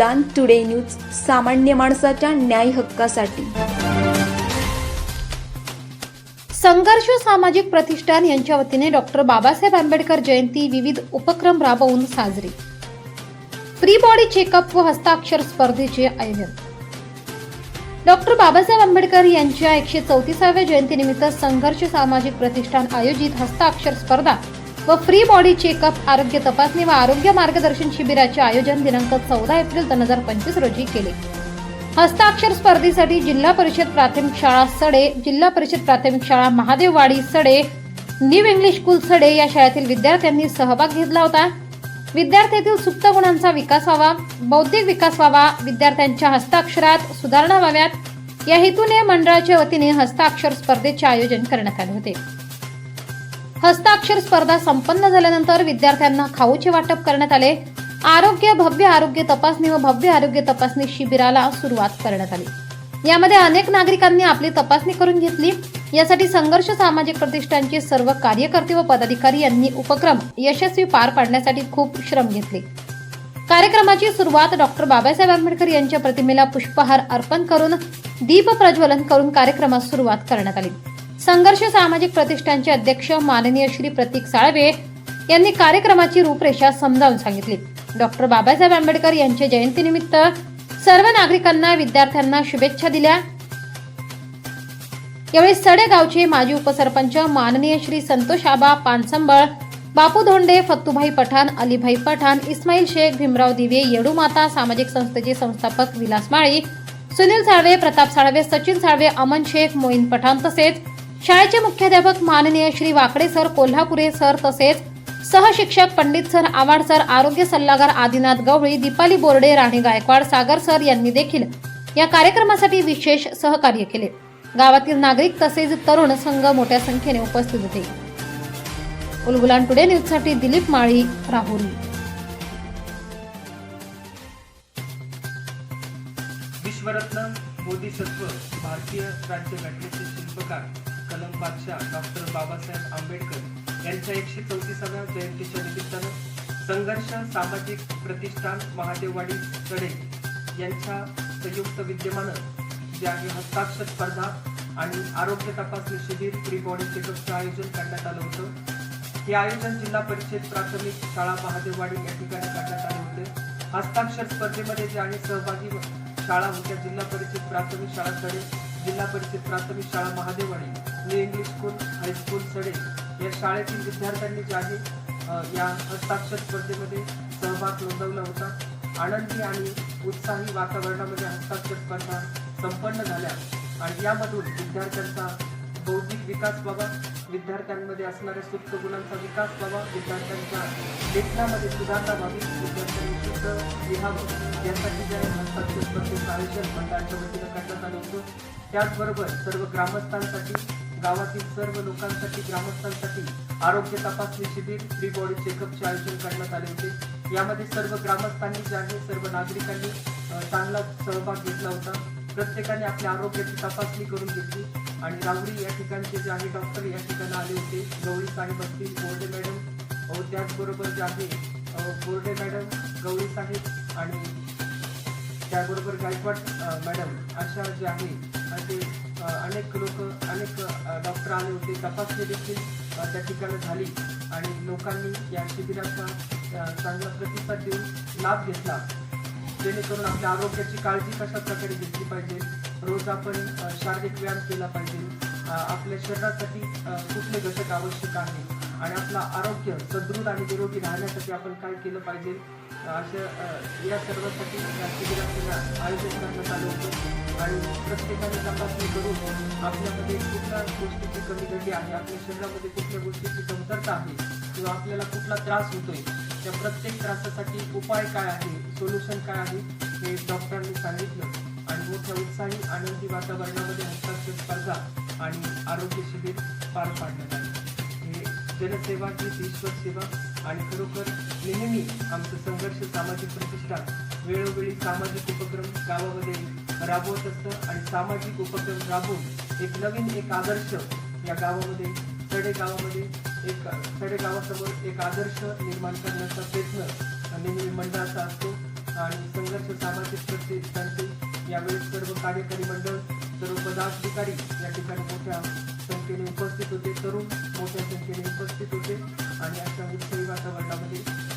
Ulgulan today news सामान्य माणसाच्या न्याय हक्कासाठी. संघर्ष सामाजिक प्रतिष्ठान यांच्या वतीने डॉक्टर बाबासाहेब आंबेडकर जयंती विविध उपक्रम राबवून साजरी. फ्री बॉडी चेकअप व हस्ताक्षर स्पर्धेचे आयोजन. डॉक्टर बाबासाहेब आंबेडकर यांच्या एकशे चौतीसाव्या जयंतीनिमित्त संघर्ष सामाजिक प्रतिष्ठान आयोजित हस्ताक्षर स्पर्धा व फ्री बॉडी चेकअप आरोग्य तपासणी व आरोग्य मार्गदर्शन शिबिराचे आयोजन दिनांक चौदा एप्रिल दोन हजार पंचवीस रोजी केले. हस्ताक्षर स्पर्धेसाठी जिल्हा परिषद प्राथमिक शाळा सडे जिल्हा परिषद प्राथमिक शाळा Mahadevwadi Sade new English school Sade या शाळेतील विद्यार्थ्यांनी सहभाग घेतला होता. विद्यार्थ्यातील सुप्त गुणांचा विकास व्हावा बौद्धिक विकास व्हावा विद्यार्थ्यांच्या हस्ताक्षरात सुधारणा व्हाव्यात. या हेतूने मंडळाच्या वतीने हस्ताक्षर स्पर्धेचे आयोजन करण्यात आले होते. हस्ताक्षर स्पर्धा संपन्न झाल्यानंतर विद्यार्थ्यांना खाऊचे वाटप करण्यात आले. आरोग्य भव्य आरोग्य तपासणी व भव्य आरोग्य तपासणी शिबिराला सुरुवात करण्यात आली. यामध्ये अनेक नागरिकांनी आपली तपासणी करून घेतली. यासाठी संघर्ष सामाजिक प्रतिष्ठानचे सर्व कार्यकर्ते व पदाधिकारी यांनी उपक्रम यशस्वी पार पाडण्यासाठी खूप श्रम घेतले. कार्यक्रमाची सुरुवात डॉक्टर बाबासाहेब आंबेडकर यांच्या प्रतिमेला पुष्पहार अर्पण करून दीप प्रज्वलन करून कार्यक्रमास सुरुवात करण्यात आली. संघर्ष सामाजिक प्रतिष्ठानचे अध्यक्ष माननीय श्री प्रतीक साळवे यांनी कार्यक्रमाची रूपरेषा समजावून सांगितली. डॉक्टर बाबासाहेब आंबेडकर यांच्या जयंतीनिमित्त सर्व नागरिकांना विद्यार्थ्यांना शुभेच्छा दिल्या. यावेळी सडेगावचे माजी उपसरपंच माननीय श्री संतोष आबा पानसंबळ बापू धोंडे फत्तूभाई पठाण अलीभाई पठाण इस्माईल शेख भीमराव दिवे येडूमाता सामाजिक संस्थेचे संस्थापक विलास माळी सुनील साळवे प्रताप साळवे सचिन साळवे अमन शेख मोईन पठाण तसेच शाळेचे मुख्याध्यापक माननीय श्री वाकडे सर कोल्हापुरे सर तसेच सहशिक्षक पंडित सर आवाड सर आरोग्य सल्लागार आदिनाथ गवळी दीपाली बोर्डे राणी गायकवाड सागर सर यांनी देखील या कार्यक्रमासाठी विशेष सहकार्य केले. गावातील नागरिक तसेच तरुण संघ मोठ्या संख्येने उपस्थित होते. उलगुलान टुडे न्यूजसाठी दिलीप माळी राहुरी. विश्वरत्न बोधिसत्व भारतीय राज्यघटनेचे शिल्पकार कलम बादशाह डॉक्टर बाबासाहेब आंबेडकर यांच्या एकशे चौतीसाव्या जयंतीच्या निमित्तानं संघर्ष सामाजिक प्रतिष्ठान महादेववाडी सडे यांच्या संयुक्त विद्यमानं ज्यावेळी हस्ताक्षर स्पर्धा आणि आरोग्य तपासणी शिबिर फ्री बॉडी चेकअपचं आयोजन करण्यात आलं होतं. हे आयोजन जिल्हा परिषद प्राथमिक शाळा महादेववाडी या ठिकाणी करण्यात आले होते. हस्ताक्षर स्पर्धेमध्ये जे आहे सहभागी शाळा होत्या जिल्हा परिषद प्राथमिक शाळा सडे जिल्हा परिषद प्राथमिक शाळा Mahadevwadi new school high school Sade या शाळेतील विद्यार्थ्यांनी जे आहे या हस्ताक्षर स्पर्धेमध्ये सहभाग नोंदवला होता. आनंदी आणि उत्साही वातावरणामध्ये हस्ताक्षर स्पर्धा संपन्न झाल्या. आणि यामधून विद्यार्थ्यांचा बौद्धिक विकास व्हावा विद्यार्थ्यांमध्ये असणाऱ्या सुप्त गुणांचा विकास व्हावा विद्यार्थ्यांच्या लेखनामध्ये सुधारणा व्हावी विद्यार्थ्यांनी शुद्ध लिहावं यासाठी ज्या हस्ताक्षर स्पर्धेचं आयोजन मंडळाच्या वतीनं करण्यात आलं होतं. त्याचबरोबर सर्व ग्रामस्थांसाठी गावातील सर्व लोकांसाठी ग्रामस्थांसाठी आरोग्य तपासणी शिबिर फ्री बॉडी चेकअपचे आयोजन करण्यात आले होते. यामध्ये सर्व ग्रामस्थांनी जे आहे सर्व नागरिकांनी चांगला सहभाग घेतला होता. प्रत्येकाने आपल्या आरोग्याची तपासणी करून घेतली आणि राहुरी या ठिकाणचे जे आहे डॉक्टर या ठिकाणी आले होते. गवळी साहेब असतील बोर्डे मॅडम त्याचबरोबर जे आहे बोर्डे मॅडम गवळी साहेब आणि त्याबरोबर गायकवाड मॅडम अशा जे आहे ते अनेक लोक अनेक डॉक्टर आले होते. तपासणी देखील त्या ठिकाणी झाली. आणि लोकांनी या शिबिराचा चांगला प्रतिसाद देऊन लाभ घेतला. जेणेकरून आपल्या आरोग्याची काळजी कशा प्रकारे घेतली पाहिजे? रोज आपण शारीरिक व्यायाम केला पाहिजे. आपल्या शरीरासाठी कुठले घटक आवश्यक आहे? आणि आपलं आरोग्य सदृढ आणि निरोगी राहण्यासाठी आपण काय केलं पाहिजे? अशा या सर्वासाठी या शिबिराचं आयोजन करण्यात आलं होतं. आणि प्रत्येकाने तपासणी करून आपल्यामध्ये कुठल्या गोष्टीची कमी घडली आहे आपल्या शरीरामध्ये कुठल्या गोष्टीची कमतरता आहे किंवा आपल्याला कुठला त्रास होतोय त्या प्रत्येक त्रासासाठी उपाय काय आहे सोल्युशन काय आहे हे डॉक्टरांनी सांगितलं. आणि मोठ्या उत्साही आनंदी वातावरणामध्ये हस्ताक्षर स्पर्धा आणि आरोग्य शिबिर पार पाडण्यात आले. हे जनसेवा ही ईश्वर सेवा आणि खरोखर नेहमी आमचं संघर्ष सामाजिक प्रतिष्ठान वेळोवेळी सामाजिक उपक्रम गावामध्ये राबवत असतं आणि सामाजिक उपक्रम राबवून एक नवीन एक आदर्श या गावामध्ये सडे गावामध्ये एक सडे गावासमोर एक आदर्श निर्माण करण्याचा प्रयत्न नेहमी मंडळाचा असतो. आणि संघर्ष सामाजिक प्रतिष्ठानचे यावेळी सर्व कार्यकारी मंडळ सर्व पदाधिकारी या ठिकाणी मोठ्या संख्येने उपस्थित होते. तरुण मोठ्या संख्येने उपस्थित होते. आणि अशा